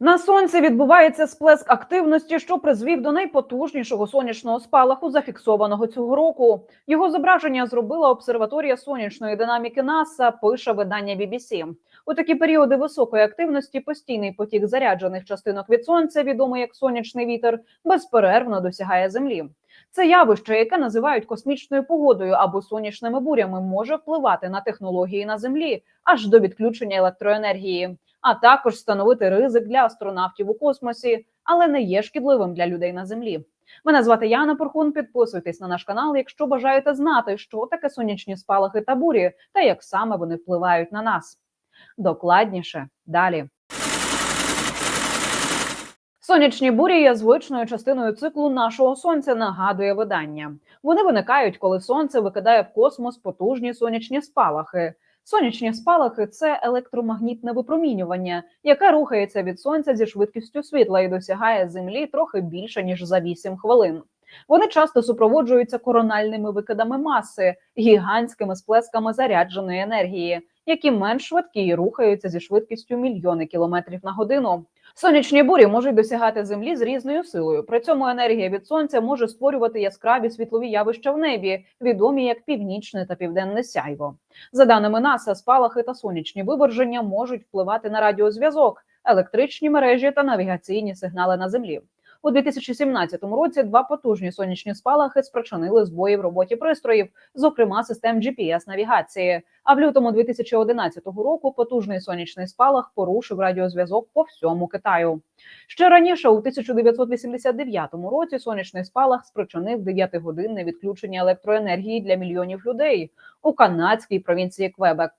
На сонці відбувається сплеск активності, що призвів до найпотужнішого сонячного спалаху, зафіксованого цього року. Його зображення зробила обсерваторія сонячної динаміки НАСА. Пише видання BBC. У такі періоди високої активності постійний потік заряджених частинок від сонця, відомий як сонячний вітер, безперервно досягає землі. Це явище, яке називають космічною погодою або сонячними бурями, може впливати на технології на землі аж до відключення електроенергії а також становити ризик для астронавтів у космосі, але не є шкідливим для людей на землі. Мене звати Яна Порхун. Підписуйтесь на наш канал, якщо бажаєте знати, що таке сонячні спалахи та бурі, та як саме вони впливають на нас. Докладніше далі. Сонячні бурі є звичною частиною циклу нашого сонця. Нагадує видання. Вони виникають, коли сонце викидає в космос потужні сонячні спалахи. Сонячні спалахи це електромагнітне випромінювання, яке рухається від сонця зі швидкістю світла і досягає землі трохи більше ніж за 8 хвилин. Вони часто супроводжуються корональними викидами маси, гігантськими сплесками зарядженої енергії, які менш швидкі і рухаються зі швидкістю мільйони кілометрів на годину. Сонячні бурі можуть досягати землі з різною силою. При цьому енергія від сонця може створювати яскраві світлові явища в небі, відомі як північне та південне сяйво. За даними НАСА, спалахи та сонячні виверження можуть впливати на радіозв'язок, електричні мережі та навігаційні сигнали на землі. У 2017 році два потужні сонячні спалахи спричинили збої в роботі пристроїв, зокрема систем GPS-навігації. А в лютому 2011 року потужний сонячний спалах порушив радіозв'язок по всьому Китаю. Ще раніше, у 1989 році, сонячний спалах спричинив 9-годинне відключення електроенергії для мільйонів людей у канадській провінції Квебек.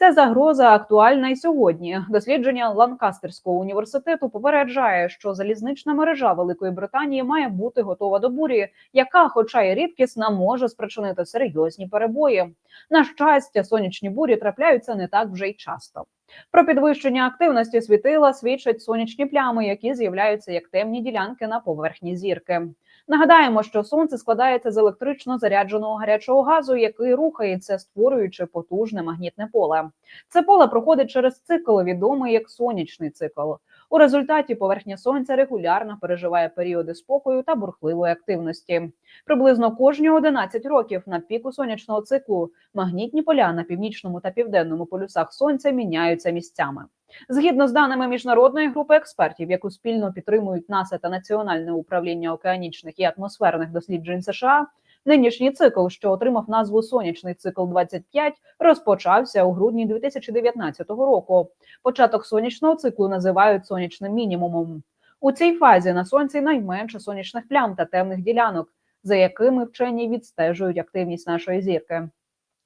Ця загроза актуальна і сьогодні. Дослідження Ланкастерського університету попереджає, що залізнична мережа Великої Британії має бути готова до бурі, яка, хоча й рідкісна, може спричинити серйозні перебої. На щастя, сонячні бурі трапляються не так вже й часто. Про підвищення активності світила свідчать сонячні плями, які з'являються як темні ділянки на поверхні зірки. Нагадаємо, що сонце складається з електрично зарядженого гарячого газу, який рухається, створюючи потужне магнітне поле. Це поле проходить через цикл, відомий як сонячний цикл. У результаті поверхня сонця регулярно переживає періоди спокою та бурхливої активності. Приблизно кожні 11 років на піку сонячного циклу магнітні поля на північному та південному полюсах сонця міняються місцями. Згідно з даними міжнародної групи експертів, яку спільно підтримують НАСА та Національне управління океанічних і атмосферних досліджень США, нинішній цикл, що отримав назву Сонячний цикл 25 розпочався у грудні 2019 року. Початок сонячного циклу називають сонячним мінімумом. У цій фазі на сонці найменше сонячних плям та темних ділянок, за якими вчені відстежують активність нашої зірки.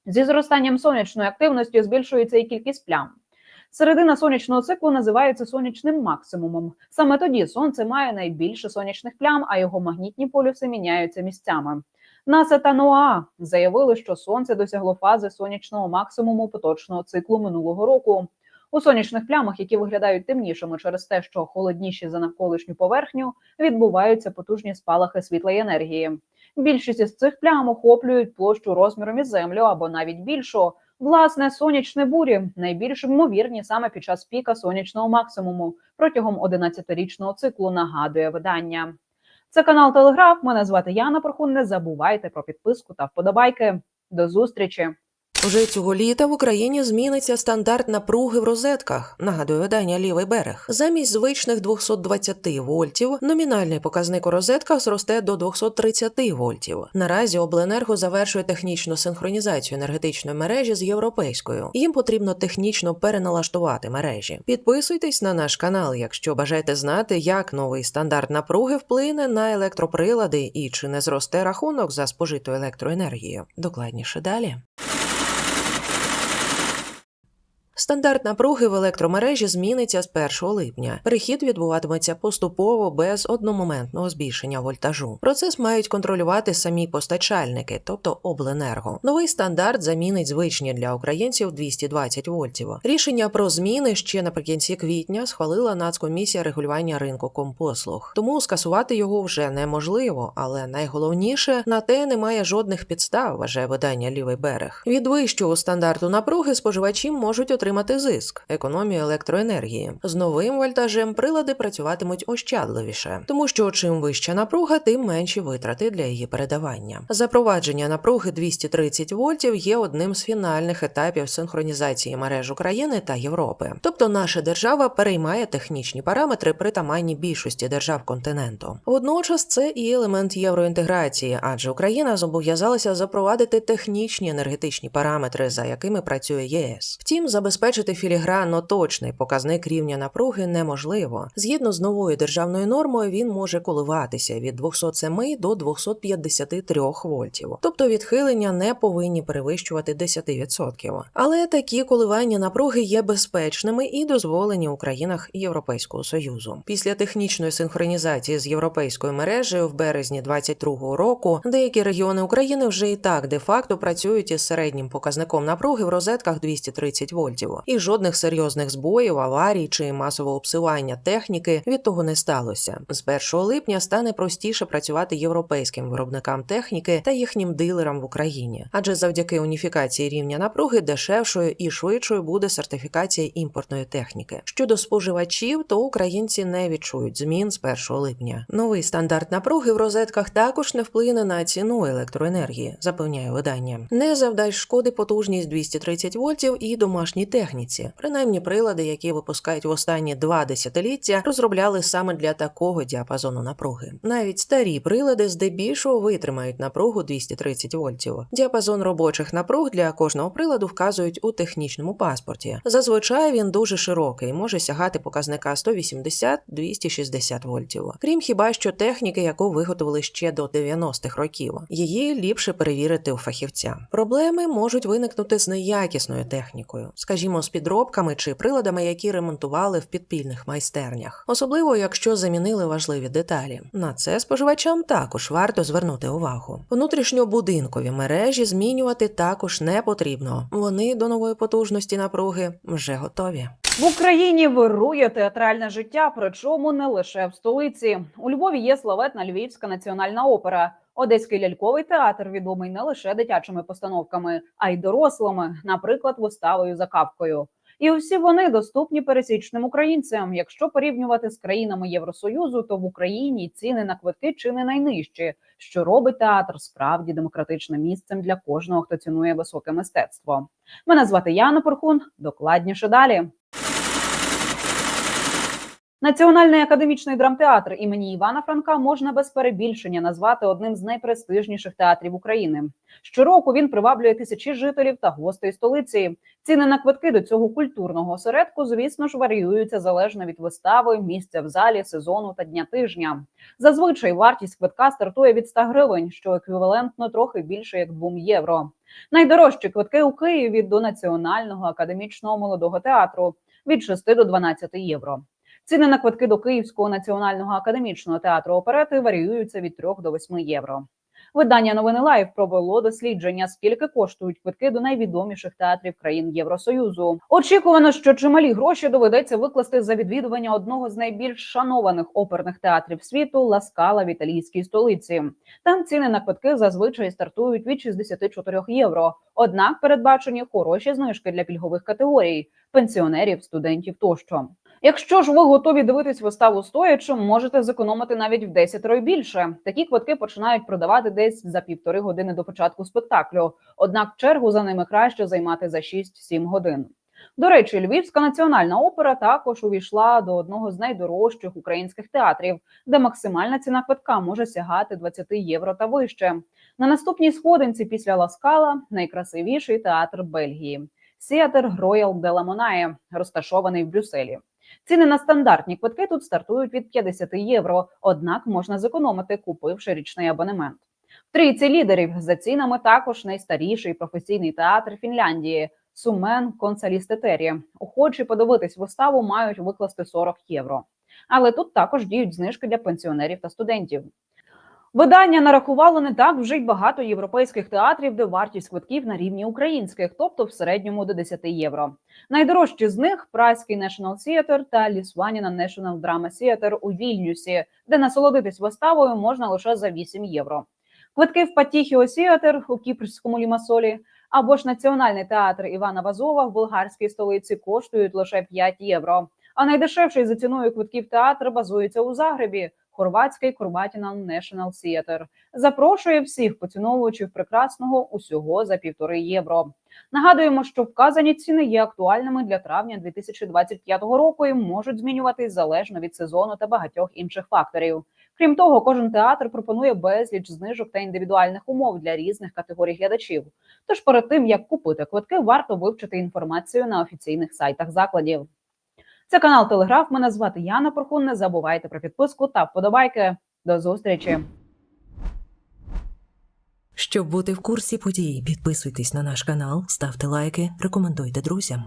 Зі зростанням сонячної активності збільшується і кількість плям. Середина сонячного циклу називається сонячним максимумом. Саме тоді сонце має найбільше сонячних плям, а його магнітні полюси міняються місцями. НАСА та НОАА заявили, що сонце досягло фази сонячного максимуму поточного циклу минулого року. У сонячних плямах, які виглядають темнішими через те, що холодніші за навколишню поверхню, відбуваються потужні спалахи світлої енергії. Більшість із цих плям охоплюють площу розміром із землю або навіть більшу. Власне, сонячні бурі найбільш ймовірні саме під час піка сонячного максимуму протягом 11-річного циклу. Нагадує видання. Це канал Телеграф. Мене звати Яна Прохун. Не забувайте про підписку та вподобайки. До зустрічі. Уже цього літа в Україні зміниться стандарт напруги в розетках. Нагадує видання Лівий берег. Замість звичних 220 вольтів номінальний показник у розетках зросте до 230 вольтів. Наразі обленерго завершує технічну синхронізацію енергетичної мережі з європейською. Їм потрібно технічно переналаштувати мережі. Підписуйтесь на наш канал, якщо бажаєте знати, як новий стандарт напруги вплине на електроприлади і чи не зросте рахунок за спожиту електроенергію. Докладніше далі. Стандарт напруги в електромережі зміниться з 1 липня. Перехід відбуватиметься поступово без одномоментного збільшення вольтажу. Процес мають контролювати самі постачальники, тобто обленерго. Новий стандарт замінить звичні для українців 220 вольтів. Рішення про зміни ще наприкінці квітня схвалила Нацкомісія регулювання ринку компослуг. Тому скасувати його вже неможливо, але найголовніше на те немає жодних підстав, вважає видання Лівий берег. Від вищого стандарту напруги споживачі можуть отримати отримати зиск, економію електроенергії. З новим вольтажем прилади працюватимуть ощадливіше, тому що чим вища напруга, тим менші витрати для її передавання. Запровадження напруги 230 вольтів є одним з фінальних етапів синхронізації мереж України та Європи. Тобто наша держава переймає технічні параметри притаманні більшості держав континенту. Водночас це і елемент євроінтеграції, адже Україна зобов'язалася запровадити технічні енергетичні параметри, за якими працює ЄС. Втім, забезпечити філігранно точний показник рівня напруги неможливо. Згідно з новою державною нормою, він може коливатися від 207 до 253 вольтів, тобто відхилення не повинні перевищувати 10%. Але такі коливання напруги є безпечними і дозволені у країнах Європейського союзу. Після технічної синхронізації з європейською мережею в березні 2022 року деякі регіони України вже і так де-факто працюють із середнім показником напруги в розетках 230 вольтів, і жодних серйозних збоїв, аварій чи масового обсилання техніки від того не сталося. З 1 липня стане простіше працювати європейським виробникам техніки та їхнім дилерам в Україні, адже завдяки уніфікації рівня напруги дешевшою і швидшою буде сертифікація імпортної техніки. Щодо споживачів, то українці не відчують змін з 1 липня. Новий стандарт напруги в розетках також не вплине на ціну електроенергії, запевняє видання. Не завдасть шкоди потужність 230 вольтів і домашній техніці. Принаймні прилади, які випускають в останні два десятиліття, розробляли саме для такого діапазону напруги. Навіть старі прилади здебільшого витримають напругу 230 вольтів. Діапазон робочих напруг для кожного приладу вказують у технічному паспорті. Зазвичай він дуже широкий, може сягати показника 180-260 вольтів. Крім хіба що техніки, яку виготовили ще до 90-х років. Її ліпше перевірити у фахівця. Проблеми можуть виникнути з неякісною технікою, скажімо, з підробками чи приладами, які ремонтували в підпільних майстернях, особливо якщо замінили важливі деталі. На це споживачам також варто звернути увагу. Внутрішньобудинкові мережі змінювати також не потрібно. Вони до нової потужності напруги вже готові. В Україні вирує театральне життя, причому не лише в столиці. У Львові є славетна Львівська національна опера. Одеський ляльковий театр відомий не лише дитячими постановками, а й дорослими, наприклад, виставою за капкою. І усі вони доступні пересічним українцям. Якщо порівнювати з країнами Євросоюзу, то в Україні ціни на квитки чи не найнижчі, що робить театр справді демократичним місцем для кожного, хто цінує високе мистецтво. Мене звати Яна Порхун. Докладніше далі. Національний академічний драмтеатр імені Івана Франка можна без перебільшення назвати одним з найпрестижніших театрів України. Щороку він приваблює тисячі жителів та гостей столиці. Ціни на квитки до цього культурного осередку, звісно ж, варіюються залежно від вистави, місця в залі, сезону та дня тижня. Зазвичай вартість квитка стартує від 100 гривень, що еквівалентно трохи більше як 2 євро. Найдорожчі квитки у Києві до Національного академічного молодого театру від 6 до 12 євро. Ціни на квитки до Київського національного академічного театру оперети варіюються від 3 до 8 євро. Видання новини Лайв провело дослідження, скільки коштують квитки до найвідоміших театрів країн Євросоюзу. Очікувано, що чималі гроші доведеться викласти за відвідування одного з найбільш шанованих оперних театрів світу Ласкала в італійській столиці. Там ціни на квитки зазвичай стартують від 64 євро. Однак передбачені хороші знижки для пільгових категорій пенсіонерів, студентів тощо. Якщо ж ви готові дивитись виставу стоячи, можете зекономити навіть в 10 разів більше. Такі квитки починають продавати десь за півтори години до початку спектаклю. Однак чергу за ними краще займати за 6-7 годин. До речі, Львівська національна опера також увійшла до одного з найдорожчих українських театрів, де максимальна ціна квитка може сягати 20 євро та вище. На наступній сходинці після Ласкала найкрасивіший театр Бельгії. Сіатр Роял де Ламонає, розташований в Брюсселі. Ціни на стандартні квитки тут стартують від 50 євро, однак можна зекономити, купивши річний абонемент. В трійці лідерів за цінами також найстаріший професійний театр Фінляндії Сумен Консалістетері. Охочі подивитись виставу мають викласти 40 євро. Але тут також діють знижки для пенсіонерів та студентів. Видання нарахувало не так вже й багато європейських театрів, де вартість квитків на рівні українських, тобто в середньому до 10 євро. Найдорожчі з них Празький National Theatre та Лісваніна National Drama Theatre у Вільнюсі, де насолодитись виставою можна лише за 8 євро. Квитки в Патіхіо Theatre у Кіпрському Лімасолі Або ж Національний театр Івана Вазова в болгарській столиці коштують лише 5 євро. А найдешевший за ціною квитків театр базується у Загребі. Хорватський Курбатіна National Theatre. запрошує всіх поціновувачів прекрасного усього за півтори євро. Нагадуємо, що вказані ціни є актуальними для травня 2025 року і можуть змінюватись залежно від сезону та багатьох інших факторів. Крім того, кожен театр пропонує безліч знижок та індивідуальних умов для різних категорій глядачів. Тож перед тим як купити квитки, варто вивчити інформацію на офіційних сайтах закладів. Це канал Телеграф. Мене звати Яна Порхун. Не забувайте про підписку та вподобайки. До зустрічі. Щоб бути в курсі подій, підписуйтесь на наш канал, ставте лайки, рекомендуйте друзям.